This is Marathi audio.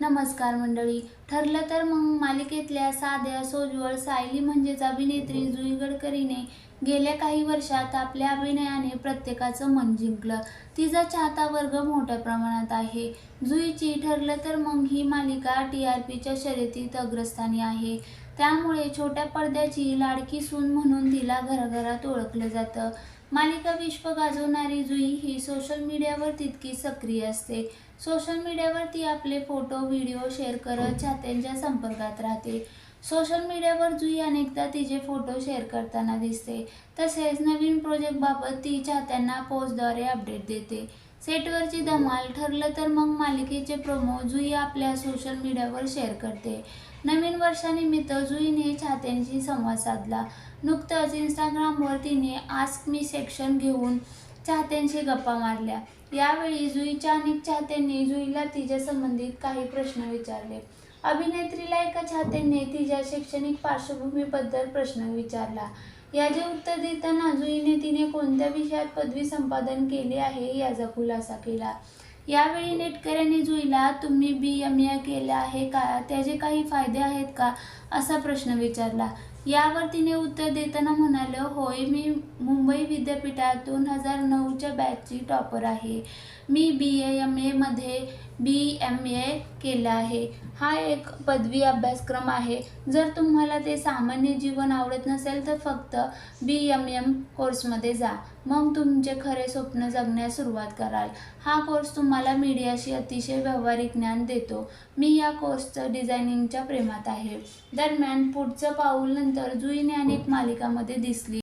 नमस्कार मंडळी. ठरलं तर मग मालिकेतल्या साध्या सोज्वळ सायली म्हणजेच अभिनेत्री जुई गडकरीने गेल्या काही वर्षात आपल्या अभिनयाने प्रत्येकाचं मन जिंकलं. तिचा चाहता वर्ग मोठ्या प्रमाणात आहे. जुईची ठरलं तर मग ही मालिका टी आर पीच्या शर्यतीत अग्रस्थानी आहे. त्यामुळे छोट्या पडद्याची लाडकी सून म्हणून तिला घराघरात ओळखलं जातं. मालिका विश्व गाजवणारी जुई ही सोशल मीडियावर तितकी सक्रिय असते. सोशल मीडियावर ती आपले फोटो व्हिडिओ शेअर करत चाहत्यांच्या संपर्कात राहते. सोशल मीडियावर जुई अनेकदा तिचे फोटो शेअर करताना दिसते. तसेच नवीन प्रोजेक्टबाबत ती चाहत्यांना पोस्टद्वारे अपडेट देते. सेटवरची धमाल ठरलं तर मग मालिकेचे प्रोमो जुई आपल्या सोशल मीडियावर शेअर करते. नवीन वर्षानिमित्त जुईने चाहत्यांशी संवाद साधला. नुकतंच इंस्टाग्रामवर तिने आस्क मी सेक्शन घेऊन चाहत्यांशी गप्पा मारल्या. यावेळी जुईच्या अनेक चाहत्यांनी जुईला तिच्या संबंधित काही प्रश्न विचारले. अभिनेत्रीला एका चाहत्याने तिच्या शैक्षणिक पार्श्वभूमीबद्दल प्रश्न विचारला. याचे उत्तर देताना जुईने तिने कोणत्या विषयात पदवी संपादन केले आहे याचा खुलासा केला. यावेळी नेटकऱ्यांनी जुईला तुम्ही बी एम ए केलं आहे का? त्याचे काही फायदे आहेत का? असा प्रश्न विचारला. यावर तिने उत्तर देताना म्हणालं होय मी मुंबई विद्यापीठात दोन हजार नऊच्या बॅचची टॉपर आहे. मी बी ए एम एमध्ये बी एम ए केलं आहे. हा एक पदवी अभ्यासक्रम आहे. जर तुम्हाला ते सामान्य जीवन आवडत नसेल तर फक्त बी एम एम कोर्समध्ये जा. मग तुमचे खरे स्वप्न जगण्यास सुरुवात कराल. हा कोर्स तुम्हाला मीडियाशी अतिशय व्यावहारिक ज्ञान देतो. मी या कोर्सचं डिझायनिंगच्या प्रेमात आहे. दरम्यान पुढचं पाऊल नंतर जुईने अनेक मालिकामध्ये दिसली.